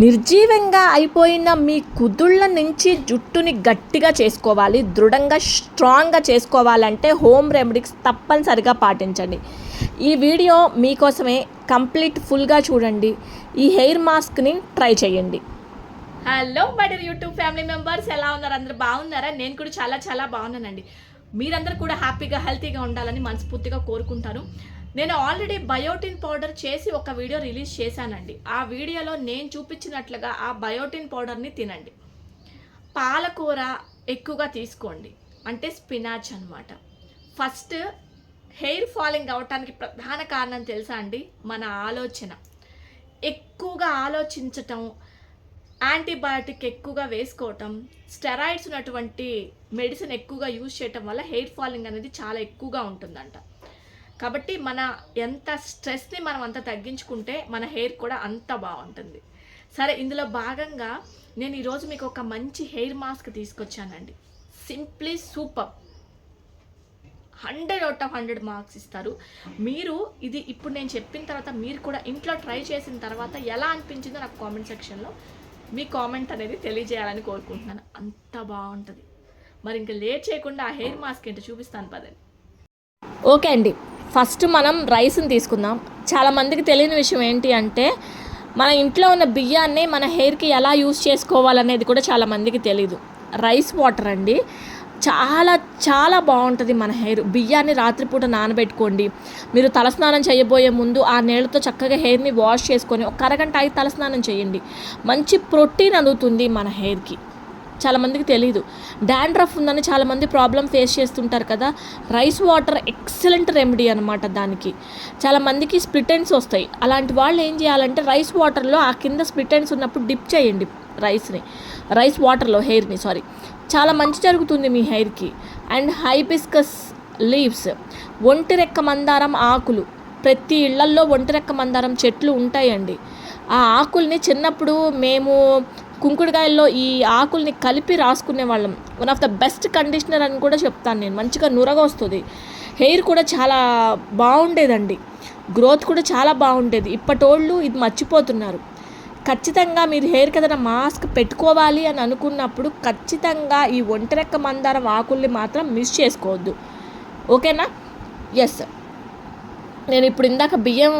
నిర్జీవంగా అయిపోయిన మీ కుదుళ్ళ నుంచి జుట్టుని గట్టిగా చేసుకోవాలి దృఢంగా స్ట్రాంగ్గా చేసుకోవాలంటే హోమ్ రెమెడీస్ తప్పనిసరిగా పాటించండి. ఈ వీడియో మీకోసమే కంప్లీట్ ఫుల్గా చూడండి. ఈ హెయిర్ మాస్క్ని ట్రై చేయండి. Hello butter YouTube family members ఎలా ఉన్నారు? అందరు బాగున్నారా? నేను కూడా చాలా చాలా బాగున్నానండి. మీరందరూ కూడా హ్యాపీగా హెల్తీగా ఉండాలని మనస్ఫూర్తిగా కోరుకుంటాను. నేను ఆల్రెడీ బయోటిన్ పౌడర్ చేసి ఒక వీడియో రిలీజ్ చేశానండి. ఆ వీడియోలో నేను చూపించినట్లుగా ఆ బయోటిన్ పౌడర్ని తినండి. పాలకూర ఎక్కువగా తీసుకోండి. అంటే స్పినాచ్ అనమాట ఫస్ట్ హెయిర్ ఫాలింగ్ అవటానికి ప్రధాన కారణం తెలుసా అండి? మన ఆలోచన. ఎక్కువగా ఆలోచించటం యాంటీబయాటిక్ ఎక్కువగా వేసుకోవటం స్టెరాయిడ్స్ ఉన్నటువంటి మెడిసిన్ ఎక్కువగా యూజ్ చేయటం వల్ల హెయిర్ ఫాలింగ్ అనేది చాలా ఎక్కువగా ఉంటుందంట. కాబట్టి మన ఎంత స్ట్రెస్ని మనం అంత తగ్గించుకుంటే మన హెయిర్ కూడా అంత బాగుంటుంది. సరే ఇందులో భాగంగా నేను ఈరోజు మీకు ఒక మంచి హెయిర్ మాస్క్ తీసుకొచ్చానండి. Simply super. Hundred out of hundred marks ఇస్తారు. మీరు ఇది ఇప్పుడు నేను చెప్పిన తర్వాత మీరు కూడా ఇంట్లో ట్రై చేసిన తర్వాత ఎలా అనిపించిందో నాకు కామెంట్ సెక్షన్లో మీ కామెంట్ అనేది తెలియజేయాలని కోరుకుంటున్నాను. అంత బాగుంటుంది. మరి ఇంకా లేట్ చేయకుండా ఆ హెయిర్ మాస్క్ ఏంటో చూపిస్తాను పదండి. ఓకే అండి. ఫస్ట్ మనం రైస్ని తీసుకుందాం. చాలామందికి తెలియని విషయం ఏంటి అంటే మన ఇంట్లో ఉన్న బియ్యాన్ని మన హెయిర్కి ఎలా యూస్ చేసుకోవాలనేది కూడా చాలామందికి తెలియదు రైస్ వాటర్ అండి. చాలా చాలా బాగుంటుంది మన హెయిర్. బియ్యాన్ని రాత్రిపూట నానబెట్టుకోండి. మీరు తలస్నానం చేయబోయే ముందు ఆ నీళ్ళతో చక్కగా హెయిర్ని వాష్ చేసుకొని ఒక అరగంట అయి తలస్నానం చేయండి. మంచి ప్రోటీన్ అందుతుంది మన హెయిర్కి. చాలామందికి తెలియదు డాండ్రఫ్ ఉందని చాలామంది ప్రాబ్లం ఫేస్ చేస్తుంటారు కదా. రైస్ వాటర్ ఎక్సలెంట్ రెమెడీ అనమాట దానికి. చాలామందికి స్ప్లిటెన్స్ వస్తాయి. అలాంటి వాళ్ళు ఏం చేయాలంటే రైస్ వాటర్లో ఆ కింద స్ప్లిటెన్స్ ఉన్నప్పుడు డిప్ చేయండి రైస్ని. రైస్ వాటర్లో హెయిర్ని సారీ. చాలా మంచి జరుగుతుంది మీ హెయిర్కి. అండ్ హైబిస్కస్ లీవ్స్ ఒంటిరెక్క మందారం ఆకులు. ప్రతి ఇళ్ళల్లో ఒంటిరెక్క మందారం చెట్లు ఉంటాయండి. ఆ ఆకుల్ని చిన్నప్పుడు మేము కుంకుడుకాయల్లో ఈ ఆకుల్ని కలిపి రాసుకునే వాళ్ళం. One of the best conditioner అని కూడా చెప్తాను నేను. మంచిగా నురగా వస్తుంది. హెయిర్ కూడా చాలా బాగుండేదండి. గ్రోత్ కూడా చాలా బాగుండేది. ఇప్పటోళ్ళు ఇది మర్చిపోతున్నారు. ఖచ్చితంగా మీరు హెయిర్కి ఏదైనా మాస్క్ పెట్టుకోవాలి అని అనుకున్నప్పుడు ఖచ్చితంగా ఈ ఒంటరెక్క మందారం ఆకుల్ని మాత్రం మిస్ చేసుకోవద్దు. ఓకేనా ఎస్ నేను ఇప్పుడు ఇందాక బియ్యం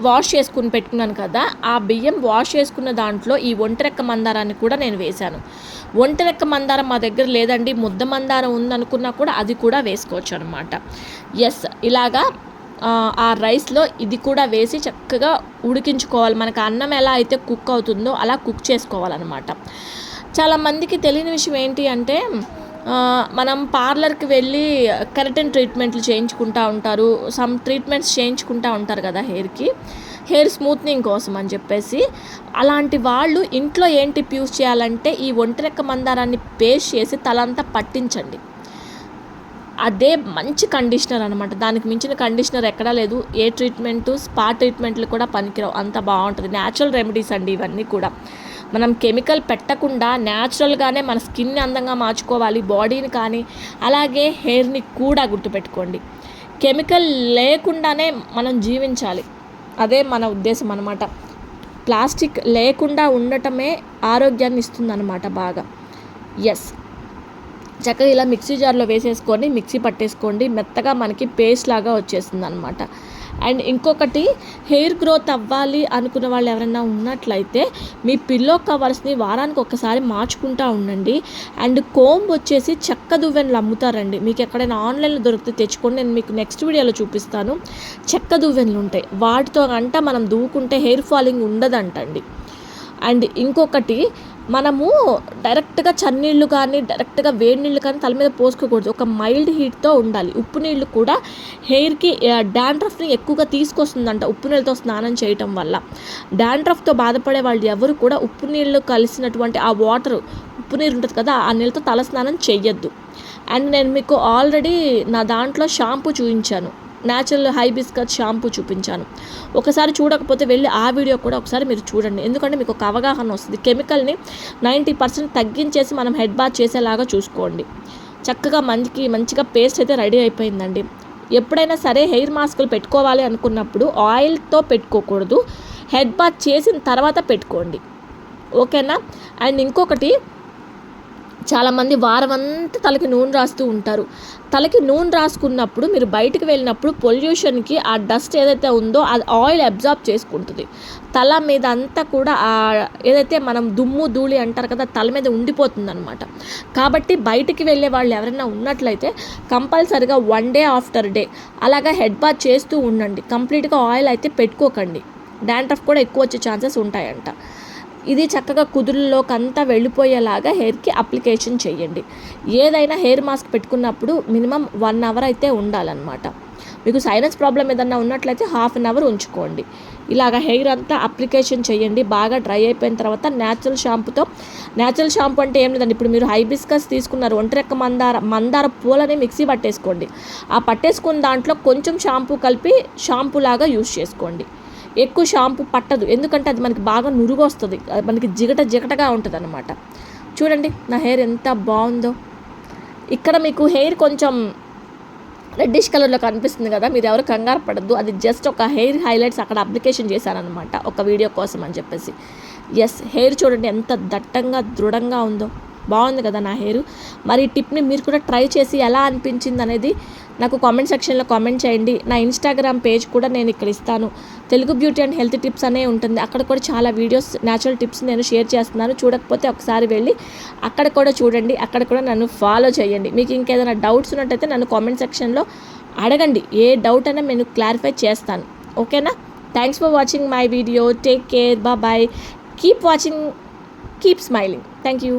వాష్ చేసుకుని పెట్టుకున్నాను కదా ఆ బియ్యం వాష్ చేసుకున్న దాంట్లో ఈ ఒంటరెక్క మందారాన్ని కూడా నేను వేశాను. ఒంటరెక్క మందారం మా దగ్గర లేదండి ముద్ద మందారం ఉందనుకున్నా కూడా అది కూడా వేసుకోవచ్చు అనమాట ఎస్ ఇలాగా ఆ, రైస్లో ఇది కూడా వేసి చక్కగా ఉడికించుకోవాలి. మనకు అన్నం ఎలా అయితే కుక్ అవుతుందో అలా కుక్ చేసుకోవాలన్నమాట. చాలామందికి తెలియని విషయం ఏంటి అంటే మనం పార్లర్కి వెళ్ళి కెరటిన్ ట్రీట్మెంట్లు చేయించుకుంటూ ఉంటారు. సమ్ ట్రీట్మెంట్స్ చేయించుకుంటూ ఉంటారు కదా హెయిర్కి. హెయిర్ స్మూత్నింగ్ కోసం అని చెప్పేసి. అలాంటి వాళ్ళు ఇంట్లో ఏం టిప్ యూస్ చేయాలంటే ఈ ఒంటిరెక్క మందారాన్ని పేస్ట్ చేసి తలంతా పట్టించండి. అదే మంచి కండిషనర్ అనమాట దానికి మించిన కండిషనర్ ఎక్కడా లేదు. ఏ ట్రీట్మెంటు స్పా ట్రీట్మెంట్లు కూడా పనికిరావు. అంత బాగుంటుంది. న్యాచురల్ రెమెడీస్ అండి ఇవన్నీ కూడా. మనం కెమికల్ పెట్టకుండా న్యాచురల్గానే మన స్కిన్ని అందంగా మార్చుకోవాలి బాడీని కానీ అలాగే హెయిర్ని కూడా గుర్తుపెట్టుకోండి. కెమికల్ లేకుండానే మనం జీవించాలి. అదే మన ఉద్దేశం అనమాట ప్లాస్టిక్ లేకుండా ఉండటమే ఆరోగ్యాన్ని ఇస్తుందన్నమాట బాగా. ఎస్ చక్కగా ఇలా మిక్సీ జార్లో వేసేసుకొని మిక్సీ పట్టేసుకోండి. మెత్తగా మనకి పేస్ట్ లాగా వచ్చేస్తుంది అనమాట అండ్ ఇంకొకటి హెయిర్ గ్రోత్ అవ్వాలి అనుకున్న వాళ్ళు ఎవరైనా ఉన్నట్లయితే మీ పిల్లో కవర్స్ని వారానికి ఒకసారి మార్చుకుంటా ఉండండి. అండ్ కోంబ్ వచ్చేసి చెక్క దువ్వెనలు అమ్ముతారండి. మీకు ఎక్కడైనా ఆన్లైన్లో దొరికితే తెచ్చుకోండి. నేను మీకు నెక్స్ట్ వీడియోలో చూపిస్తాను. చెక్క దువ్వెనలు ఉంటాయి. వాటితో అంట మనం దువ్వుకుంటే హెయిర్ ఫాలింగ్ ఉండదంటండి. అండ్ ఇంకొకటి మనము డైరెక్ట్గా చన్నీళ్ళు కానీ డైరెక్ట్గా వేడి నీళ్ళు కానీ తల మీద పోసుకోకూడదు. ఒక మైల్డ్ హీట్తో ఉండాలి. ఉప్పు నీళ్ళు కూడా హెయిర్కి డాండ్రఫ్ని ఎక్కువగా తీసుకొస్తుందంట ఉప్పు నీళ్ళతో స్నానం చేయటం వల్ల. డాండ్రఫ్తో బాధపడే వాళ్ళు ఎవరు కూడా ఉప్పు నీళ్ళు కలిసినటువంటి ఆ వాటర్ ఉప్పు నీరు ఉంటుంది కదా ఆ నీళ్ళతో తల స్నానం చెయ్యొద్దు. అండ్ నేను మీకు ఆల్రెడీ నా దాంట్లో షాంపూ చూపించాను న్యాచురల్ హైబిస్కస్ షాంపూ చూపించాను. ఒకసారి చూడకపోతే వెళ్ళి ఆ వీడియో కూడా ఒకసారి మీరు చూడండి. ఎందుకంటే మీకు ఒక అవగాహన వస్తుంది. కెమికల్ని నైంటీ పర్సెంట్ తగ్గించేసి మనం హెడ్ బాత్ చేసేలాగా చూసుకోండి. చక్కగా మంచికి మంచిగా పేస్ట్ అయితే రెడీ అయిపోయిందండి. ఎప్పుడైనా సరే హెయిర్ మాస్కులు పెట్టుకోవాలి అనుకున్నప్పుడు ఆయిల్తో పెట్టుకోకూడదు. హెడ్ బాత్ చేసిన తర్వాత పెట్టుకోండి. ఓకేనా అండ్ ఇంకొకటి చాలామంది వారం అంతా తలకి నూనె రాస్తూ ఉంటారు. తలకి నూనె రాసుకున్నప్పుడు మీరు బయటకు వెళ్ళినప్పుడు పొల్యూషన్కి ఆ డస్ట్ ఏదైతే ఉందో అది ఆయిల్ అబ్జార్బ్ చేసుకుంటుంది. తల మీద అంతా కూడా ఆ ఏదైతే మనం దుమ్ము ధూళి అంటారు కదా తల మీద ఉండిపోతుంది అనమాట కాబట్టి బయటికి వెళ్ళే వాళ్ళు ఎవరైనా ఉన్నట్లయితే కంపల్సరిగా వన్ డే ఆఫ్టర్ డే అలాగా హెడ్ బాత్ చేస్తూ ఉండండి. కంప్లీట్గా ఆయిల్ అయితే పెట్టుకోకండి. డాండ్రఫ్ కూడా ఎక్కువ వచ్చే ఛాన్సెస్ ఉంటాయంట. ఇది చక్కగా కుదురులోకి అంతా వెళ్ళిపోయేలాగా హెయిర్కి అప్లికేషన్ చేయండి. ఏదైనా హెయిర్ మాస్క్ పెట్టుకున్నప్పుడు మినిమం వన్ అవర్ అయితే ఉండాలన్నమాట. మీకు సైనస్ ప్రాబ్లం ఏదన్నా ఉన్నట్లయితే హాఫ్ అన్ అవర్ ఉంచుకోండి. ఇలాగ హెయిర్ అంతా అప్లికేషన్ చేయండి. బాగా డ్రై అయిపోయిన తర్వాత న్యాచురల్ షాంపూతో న్యాచురల్ షాంపూ అంటే ఏం లేదండి. ఇప్పుడు మీరు హైబిస్కస్ తీసుకున్నారు ఒంటరెక్క మందార మందార పూలని మిక్సీ పట్టేసుకోండి. ఆ పట్టేసుకున్న దాంట్లో కొంచెం షాంపూ కలిపి షాంపూ లాగా యూస్ చేసుకోండి. ఎక్కువ షాంపూ పట్టదు. ఎందుకంటే అది మనకి బాగా నురుగు వస్తుంది. అది మనకి జిగట జిగటగా ఉంటుంది అనమాట చూడండి నా హెయిర్ ఎంత బాగుందో. ఇక్కడ మీకు హెయిర్ కొంచెం రెడ్డిష్ కలర్లో కనిపిస్తుంది కదా మీరు ఎవరు కంగారు పడద్దు. అది జస్ట్ ఒక హెయిర్ హైలైట్స్ అక్కడ అప్లికేషన్ చేశానమాట ఒక వీడియో కోసం అని చెప్పేసి. ఎస్ హెయిర్ చూడండి ఎంత దట్టంగా దృఢంగా ఉందో. బాగుంది కదా నా హెయిర్. మరి ఈ టిప్ని మీరు కూడా ట్రై చేసి ఎలా అనిపించింది అనేది నాకు కామెంట్ సెక్షన్లో కామెంట్ చేయండి. నా ఇన్స్టాగ్రామ్ పేజ్ కూడా నేను ఇక్కడ ఇస్తాను. Telugu beauty and health tips అనే ఉంటుంది. అక్కడ కూడా చాలా వీడియోస్ న్యాచురల్ టిప్స్ నేను షేర్ చేస్తున్నాను. చూడకపోతే ఒకసారి వెళ్ళి అక్కడ కూడా చూడండి. అక్కడ కూడా నన్ను ఫాలో చేయండి. మీకు ఇంకేదైనా డౌట్స్ ఉన్నట్టయితే నన్ను కామెంట్ సెక్షన్లో అడగండి. ఏ డౌట్ అయినా నేను క్లారిఫై చేస్తాను. ఓకేనా thanks for watching my video take care bye keep watching keep smiling thank you